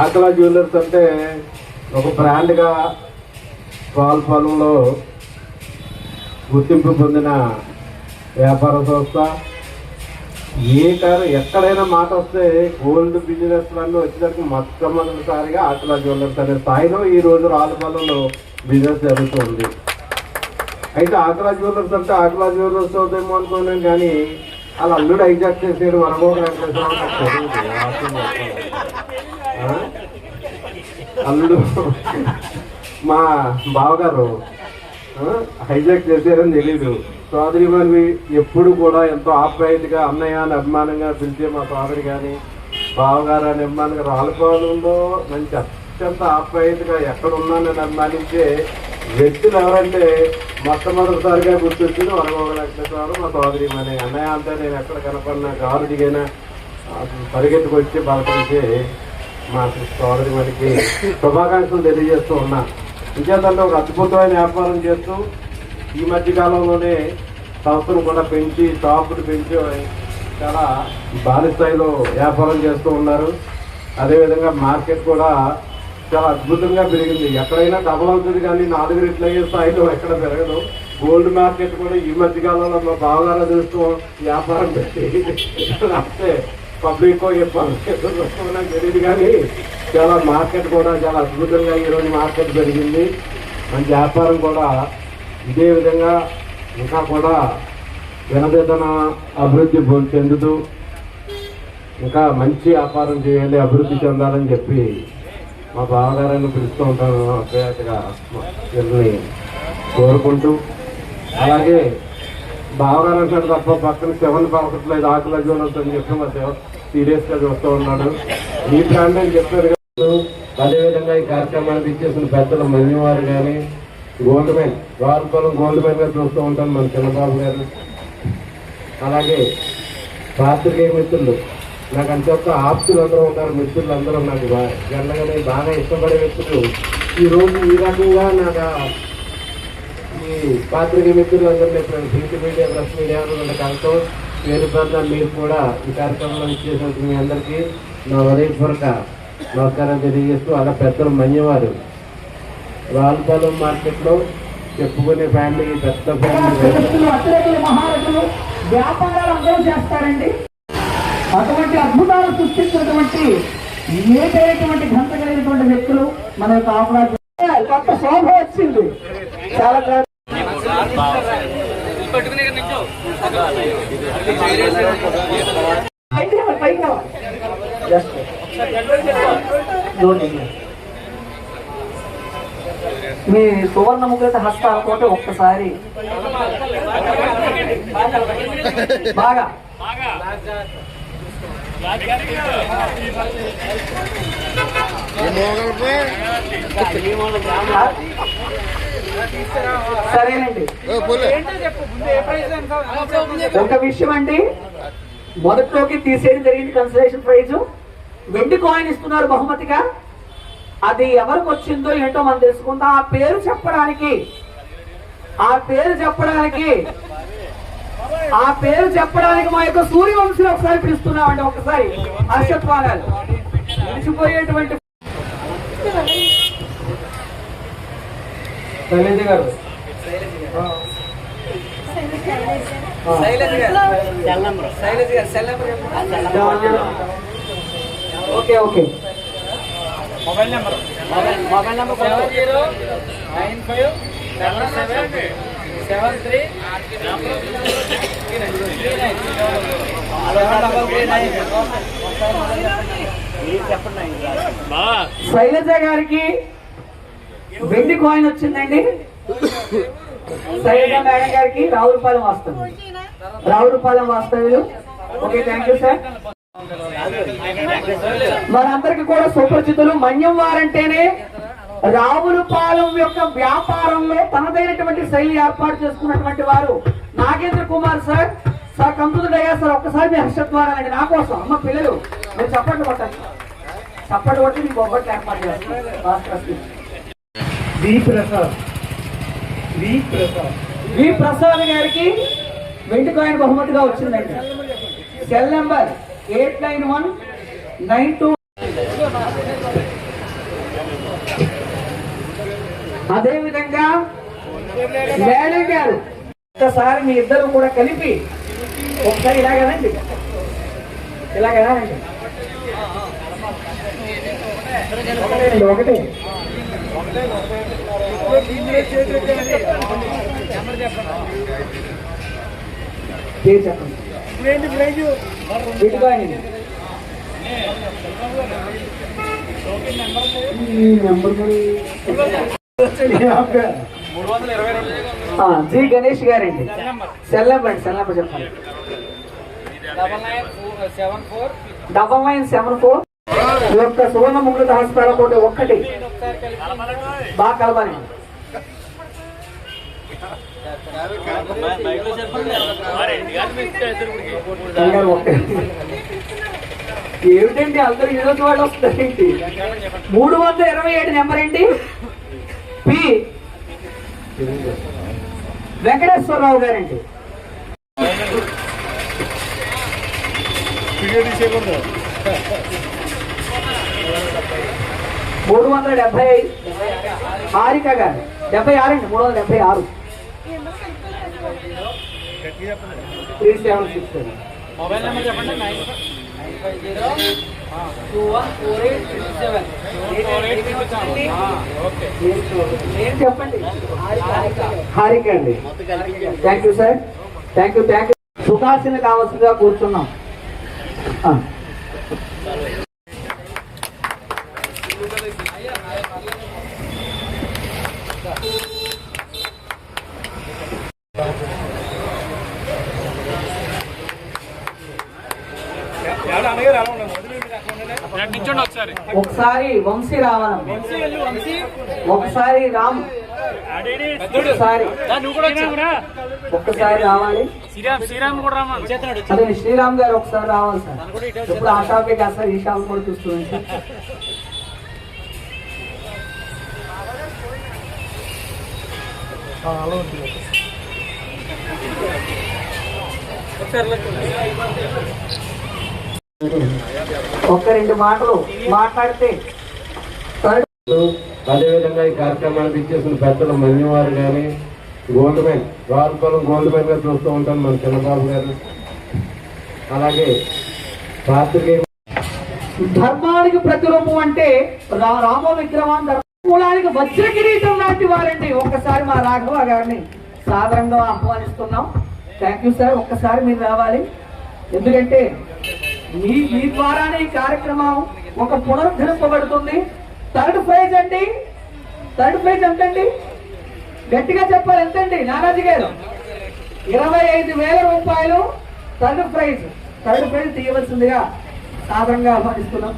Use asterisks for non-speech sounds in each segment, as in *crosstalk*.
ఆకలా jewellers అంటే ఒక బ్రాండ్గా పాల్పాలెంలో గుర్తింపు పొందిన వ్యాపార సంస్థ. ఏ కారు ఎక్కడైనా మాట వస్తే గోల్డ్ బిజినెస్ లన్ను వచ్చేసరికి మొట్టమొదటిసారిగా ఆకల జ్యువెలర్స్ అనే స్థాయిలో ఈ రోజు బిజినెస్ జరుగుతుంది అయితే ఆకలా జ్యువెలర్స్ అంటే ఆకలా జ్యువెలర్స్ అవుతామో అనుకున్నాం కానీ వాళ్ళ అల్లుడు హైజాక్ చేసాడు మనమోహన్ అల్లుడు మా బావగారు హైజాక్ చేశారని తెలీదు. సోదరి మరి ఎప్పుడు కూడా ఎంతో ఆప్యాయతగా అన్నయ్య అని అభిమానంగా పిలిచే మా సోదరి కానీ బావగారు అని అభిమానంగా రాళ్ళపాలెంలో మంచి అత్యంత ఆప్యాయతగా ఎక్కడ ఉన్నానని అభిమానించే వ్యక్తులు ఎవరంటే మొట్టమొదటిసారిగా గుర్తొచ్చింది వనమోగ మా సోదరి అని అన్నయ్య అంతా నేను ఎక్కడ కనపడినా కారు దిగైనా పరిగెత్తుకు వచ్చి మా సోదరి మనకి శుభాకాంక్షలు తెలియజేస్తూ ఉన్నా. ఇంకేదంటే ఒక అద్భుతమైన వ్యాపారం చేస్తూ ఈ మధ్య కాలంలోనే సంస్థను కూడా పెంచి షాపులు పెంచి చాలా భారీ స్థాయిలో వ్యాపారం చేస్తూ ఉన్నారు. అదేవిధంగా మార్కెట్ కూడా చాలా అద్భుతంగా పెరిగింది. ఎక్కడైనా డబల్ అవుతుంది కానీ నాలుగు రెట్లు అయ్యే స్థాయిలో ఎక్కడ పెరగదు. గోల్డ్ మార్కెట్ కూడా ఈ మధ్య కాలంలో మా బావగారు చూస్తూ వ్యాపారం పెట్టి. *laughs* లేకపోతే పబ్లిక్ నాకు తెలియదు కానీ చాలా మార్కెట్ కూడా చాలా అద్భుతంగా ఈరోజు మార్కెట్ జరిగింది. మంచి వ్యాపారం కూడా ఇదే విధంగా ఇంకా కూడా దినదిన అభివృద్ధి చెందుతూ ఇంకా మంచి వ్యాపారం చేయాలి అభివృద్ధి చెందాలని చెప్పి మా బావగారిని పిలుస్తూ ఉంటాను. అభ్యర్థిగా కోరుకుంటూ. అలాగే బావగారు అంటాడు తప్ప పక్కన సెవెన్ పలకట్లేదు ఆకుల జ్వలన్స్ అని చెప్పి మా సెవెన్ సీరియస్గా చూస్తూ ఉన్నాడు. ఈ ప్రాంతం చెప్పారు అదేవిధంగా ఈ కార్యక్రమానికి ఇచ్చేసిన పెద్దలు మంజువారు కానీ గోల్డ్ మ్యాన్ వారిపోలం గోల్డ్ మ్యాన్గా చూస్తూ ఉంటాను మన చిన్నబాబు గారు అలాగే పాత్రికేయ మిత్రులు నాకు అంత ఆప్తులు అందరూ ఉన్నారు మిత్రులు అందరూ నాకు బాగా జనగానే బాగా ఇష్టపడే వ్యక్తులు. ఈ రోజు ఈ రకంగా నాకు ఈ మిత్రులు అందరినీ ప్రింట్ మీడియా ప్రెస్ మీడియా కలతో పేరు పేరున మీరు కూడా ఈ కార్యక్రమంలో ఇచ్చేసినందుకు మీ అందరికీ నా హృదయపూర్వక నమస్కారం తెలియజేస్తూ అలా పెద్దలు మన్యవారు. రావులపాలెం మార్కెట్లో చెప్పుకునే ఫ్యామిలీ పెద్ద ఫ్యామిలీ వ్యాపారాలు అందరూ చేస్తారండి. అటువంటి అద్భుతాలు సృష్టించినటువంటి ఏదైనటువంటి ఘనత కలిగినటువంటి వ్యక్తులు మన యొక్క ఆపరాజు కొత్త శోభ వచ్చింది. చాలా మీ సువర్ణ ముగ్గులతో హస్తాలతోటి ఒక్కసారి బాగా. సరేనండి. ఒక విషయం అండి. మొదట్లోకి తీసేయడం జరిగింది కన్సిడరేషన్ ప్రైజ్ వెండి కాయిన్ ఇస్తున్నారు బహుమతిగా. అది ఎవరికి వచ్చిందో ఏంటో మనం తెలుసుకుందాం. ఆ పేరు చెప్పడానికి ఆ పేరు చెప్పడానికి ఆ పేరు చెప్పడానికి మా యొక్క సూర్యవంశీని ఒకసారి పిలుస్తున్నామండి ఒకసారి. హర్షత్వాలు నిలిచిపోయేటువంటి శైలజ గారు. Okay okay. Mobile number. Mobile number seven zero nine five seven seven seven three Shailaja గారికి వెండి కాయిన్ వచ్చిందండి. శైలజ మేడం గారికి? రావులపాలెం వస్తుంది రావులపాలెం వాస్తవ్యులు. ఓకే థ్యాంక్ యూ సార్ మనందరికి కూడా సుపరిచితులు. మన్యం వారంటేనే రావులపాలెం యొక్క వ్యాపారంలో తనదైనటువంటి శైలి ఏర్పాటు చేసుకున్నటువంటి వారు Nagendra Kumar sir sir computer అయ్యా సార్ ఒక్కసారి మీ హర్షద్వారాలండి నా కోసం. అమ్మ పిల్లలు మీరు చప్పట్లు కొట్టండి. చప్పట్లు కొట్టి మీకు బొబ్బట్లు ఏర్పాటు చేస్తాను వి ప్రసాద్ వి ప్రసాద్ వి ప్రసాద్ గారికి వెండి కాయిన్ బహుమతిగా వచ్చిందండి. Cell number eight nine one nine two. అదేవిధంగా మేడం గారు ఒక్కసారి మీ ఇద్దరు కూడా కలిపి ఒకసారి ఇలాగనండి ఇలాగనండి ఒకటే. పేరు చెప్పండి బిట్కాయిన్ ఈ నెంబర్ జి గణేష్ గారండి సెల్ నెంబర్ సెల్ నెంబర్ చెప్పండి డబల్ నైన్ సెవెన్ ఫోర్. ఈ యొక్క సువర్ణ ముగ్గుల హాస్పిటల్ కోటి ఒక్కటి. బాగా కలపాలి ఏమిటండి అందరూ ఈరోజు వాళ్ళు వస్తారేంటి? మూడు వందల ఇరవై ఏడు నెంబర్ ఏంటి? పి. వెంకటేశ్వరరావు గారండి. మూడు వందల డెబ్బై హారిక గారు. డెబ్బై ఆరు అండి మూడు వందల డెబ్బై ఆరు. Three seven six mobile number చెప్పండి నైన్ ఫైవ్ జీరో హారిక అండి. Thank you sir thank you thank you Sukhasana కావాల్సిందిగా కూర్చున్నాం ఆ. నించండి ఒకసారి. వంశీ రావాలమ్మ ఒకసారి రామ్. ఒకసారి. ఒక్కసారి రావాలి. అదే శ్రీరామ్ గారు ఒకసారి రావాలి సార్. ఇప్పుడు ఆ షాపే కాదు సార్ ఈ షాప్ కూడా చూస్తుంది సార్. ఒక్క రెండు మాటలు మాట్లాడితే అదేవిధంగా ఈ కార్యక్రమానికి ఇచ్చేసిన పెద్దలు మన్యవారు కానీ గోల్డ్ మ్యాన్ రావులపాలెం గోల్డ్ మ్యాన్గా చూస్తూ ఉంటాను మన చిన్నబాబు గారు. అలాగే పాత్రికేయ ధర్మానికి ప్రతిరూపం అంటే రామ విగ్రహం ధర్మూలానికి వజ్ర కిరీటం లాంటి వారండి. ఒక్కసారి మా రాఘవ గారిని సాదరంగా ఆహ్వానిస్తున్నాం. థ్యాంక్ యూ సార్ ఒక్కసారి మీరు రావాలి. ఎందుకంటే మీ ఈ ద్వారానే ఈ కార్యక్రమం ఒక పునరుద్ధరింపబడుతుంది. థర్డ్ ప్రైజ్ అండి. థర్డ్ ప్రైజ్ ఎంతండి? గట్టిగా చెప్పాలి ఎంతండి? నానాజీ గారు. ఇరవై ఐదు వేల రూపాయలు థర్డ్ ప్రైజ్ థర్డ్ ప్రైజ్ తీయవలసిందిగా సాధంగా ఆహ్వానిస్తున్నాం.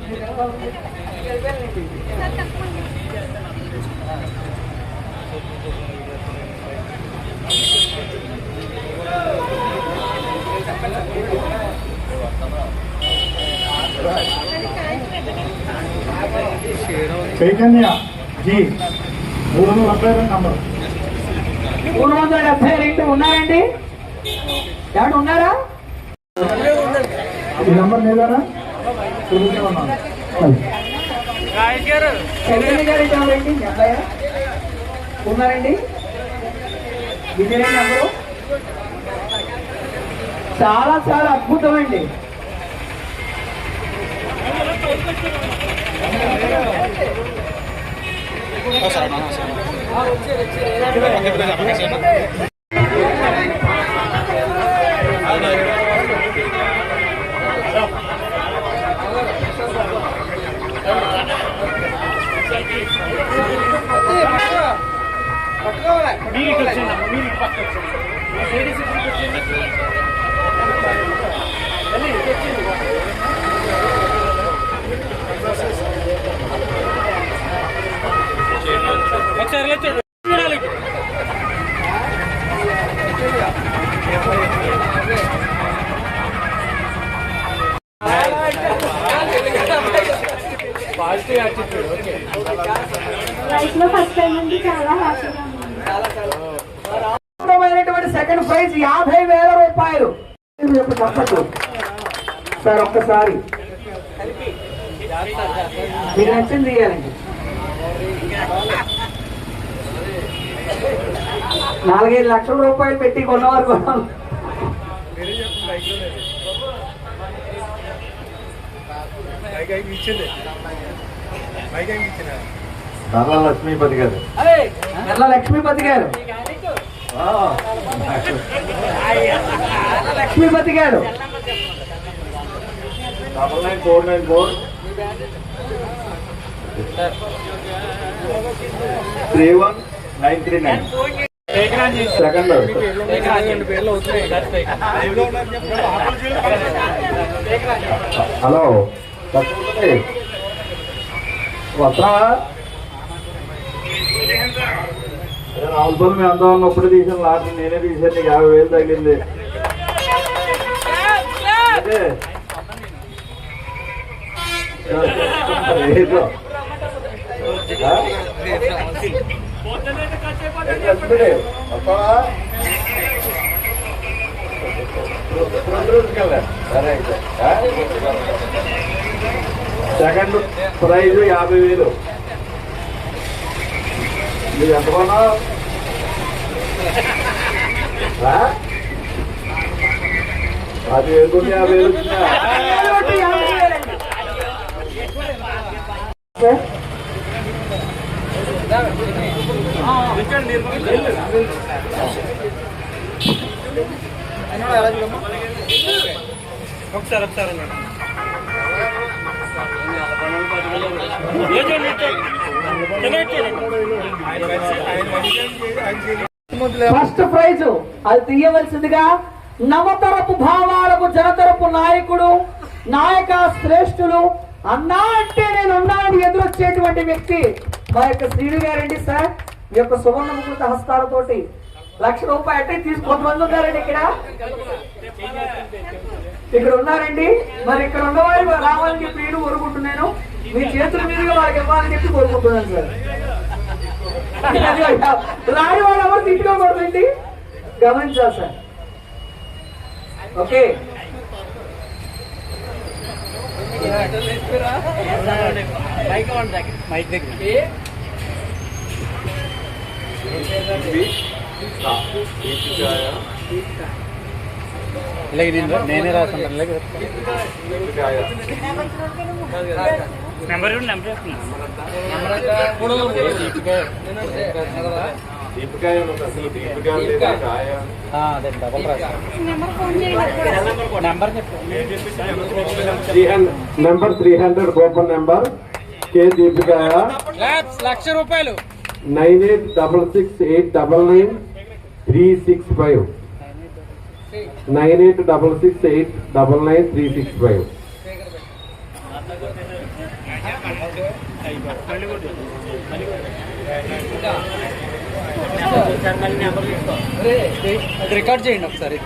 చైతన్య జీ మూడు వందల డెబ్బై రెండు నంబర్. మూడు వందల డెబ్బై రెండు ఉన్నారండి? ఎవరు ఉన్నారా? ఈ నంబర్ లేదారా చైతన్య గారు ఎవరండి? ఉన్నారండి? ఇదేనా నెంబరు? చాలా చాలా అద్భుతం అండి మీరు ఇటు వచ్చింది మీరు ఇటు పక్క వచ్చింది లేడీస్ ఇటు వచ్చింది సార్. ఒక్కసారి మీరు నచ్చింది తీయాలండి. నాలుగైదు లక్షల రూపాయలు పెట్టి కొన్నవారు కూడా కర్ల లక్ష్మీపతి గారు. ఎర్ల లక్ష్మీపతి గారు. లక్ష్మీపతి గారు. Double nine four nine four three one nine three nine second hello Lakshmipati వస్తావా రావులపల్లి మీ అంతా ఉన్నప్పుడు తీసిన లాస్ట్ నేనే తీసాను. నీకు యాభై వేలు తగిలింది అదే ఏదో. ఆ? ఏం చేస్తుంది? వస్తావా? రెండు రోజులకెళ్ళా. సరే అయితే. ఆ? సెకండ్ ప్రైజ్ యాభై వేలు. మీరు ఎంత కొన్నావు? పది అది వేలు యాభై వేలు వచ్చిందా ఒకసారి ఒకసారి ఫస్ట్ ప్రైజ్. అది తీయవలసిందిగా నవతరపు భావాలకు జనతరపు నాయకుడు నాయక శ్రేష్ఠులు అన్నా అంటే నేను ఉన్నానని ఎదురొచ్చేటువంటి వ్యక్తి మా యొక్క శ్రీను గారండి సార్. ఈ యొక్క సువర్ణ హస్తాలతోటి లక్ష రూపాయలు అంటే తీసు కొంతమంది ఉన్నారండి ఇక్కడ. ఇక్కడ ఉన్నారండి. మరి ఇక్కడ ఉన్నవారు రావాలని చెప్పి నేను కోరుకుంటున్నాను. మీ చేతుల మీదుగా వాళ్ళకి ఇవ్వాలని చెప్పి కోరుకుంటున్నాను సార్. రాని వాళ్ళు ఎవరు తిట్టుకోకూడదండి. గమనించాలి సార్. ఓకే. మైక్ దగ్గర ఇలాగ దీంట్లో నేనే రాసాను ఇలాగ నెంబర్ నెంబర్ దీపికాయ అసలు లేదా కాయ నెంబర్ చెప్పు. Three hundred. Number three hundred coupon number. K దీపికాయ. లక్ష రూపాయలు. Nine eight double six eight double nine three six five. Nine eight double six eight double nine three six five. అది record చేయండి ఒకసారి.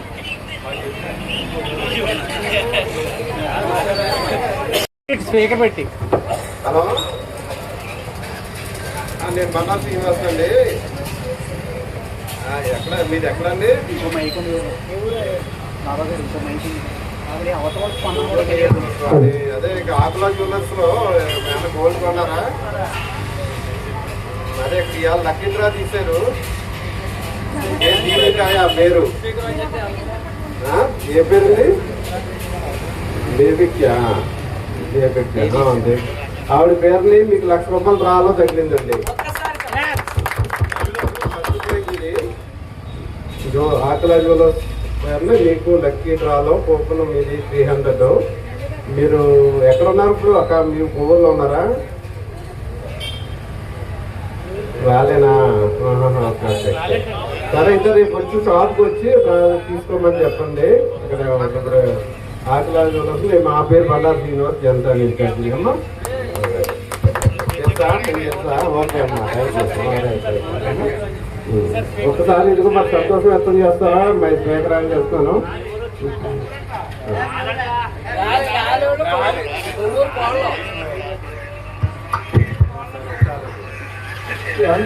Speaker పెట్టి. Hello? నేను మన్నా శ్రీనివాస్ అండి. ఎక్కడ మీది ఎక్కడండి? అది అదే ఇక ఆకుల జ్యువెలర్స్లో గోల్డ్ కొన్నారా? అదే ఇవాళ లక్కీ డ్రా తీశారు. ఆ పేరు? ఏ పేరుంది దేవిక్యా. దేవిక్యా ఆవిడ పేరుని మీకు లక్ష రూపాయలు రాలో తగిలిందండి. ఇదో ఆకల పేరుని మీకు లక్కీ డ్రాలో కూపన్ మీది త్రీ హండ్రెడ్ మీరు ఎక్కడ ఉన్నారు ఇప్పుడు? అక్కడ మీ పువ్వుల్లో ఉన్నారా? రాలేనా? సరే అయితే రేపు వచ్చి షాప్కి వచ్చి తీసుకోమని చెప్పండి ఇక్కడ ఇప్పుడు ఆకలి జ్యువెలర్స్ నేను మా పేరు బండారు శ్రీనివాస్ జనతా ఇన్ఛార్జి అమ్మా ఓకే అమ్మా ఒకసారి ఇదిగో మరి సంతోషం వ్యక్తం చేస్తారా మరి స్వీకరాన్ని చేస్తాను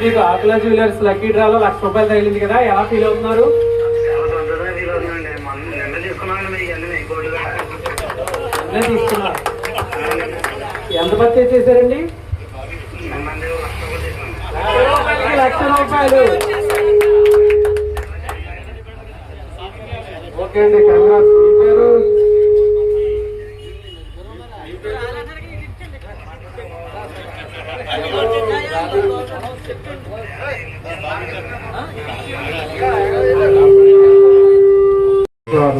మీకు ఆకుల జ్యువెలర్స్ లక్కీ డ్రాలో లక్ష రూపాయలు తగిలింది కదా ఎలా ఫీల్ అవుతున్నారు? తీసుకున్నారు. ఎంత పత్తి చేశారండి? లక్ష రూపాయలు. ఓకే అండి కంగ్రాట్స్ మీ పేరు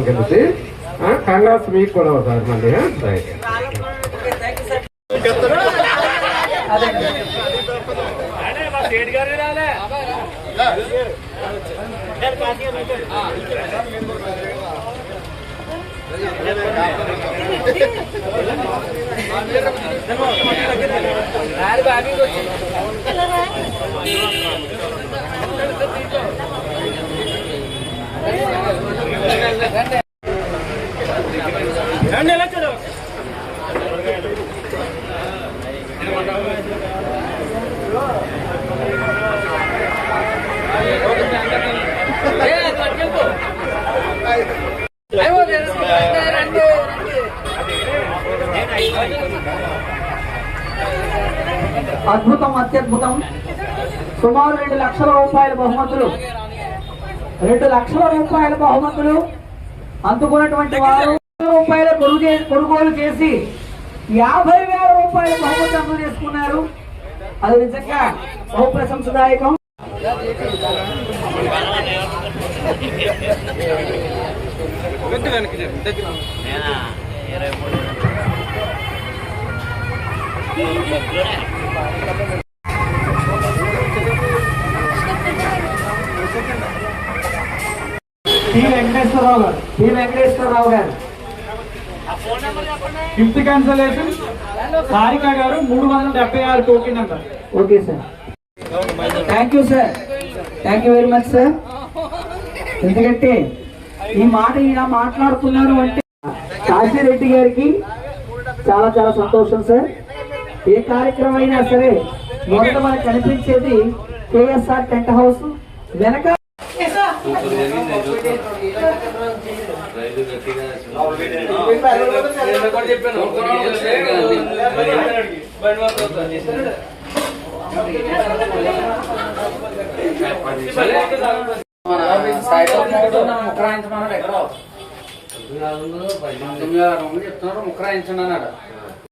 కలిసి కంగ్రాట్స్ మీకు కూడా ఒకసారి మళ్ళీ రైట్ రండి అద్భుతం అత్యద్భుతం. సుమారు రెండు లక్షల రూపాయల బహుమతులు. రెండు లక్షల రూపాయల బహుమతులు. అందుకున్నటువంటి వారు రూపాయల కొనుగోలు కొనుగోలు చేసి యాభై వేల రూపాయల బహుమతి అమలు చేసుకున్నారు. అది నిజంగా బహు ప్రశంసదాయకం టి వెంకటేశ్వరరావు గారు పి వెంకటేశ్వరరావు గారు. ఫిఫ్త్ క్యాన్సలేషన్ సారిక గారు మూడు వందల డెబ్బై ఆరు token number okay sir thank you sir thank you very much sir ఎందుకంటే ఈ మాట ఇలా మాట్లాడుతున్నారు అంటే కాశీరెడ్డి గారికి చాలా చాలా సంతోషం సార్ ఏ కార్యక్రమం అయినా సరే మొదట మనకు కనిపించేది కేఎస్ఆర్ టెంట్ హౌస్. వెనక ముక్కరాయించమన్నాడు ఎక్కడో? చెప్తున్నారు ముక్కరాయించండి అన్నాడు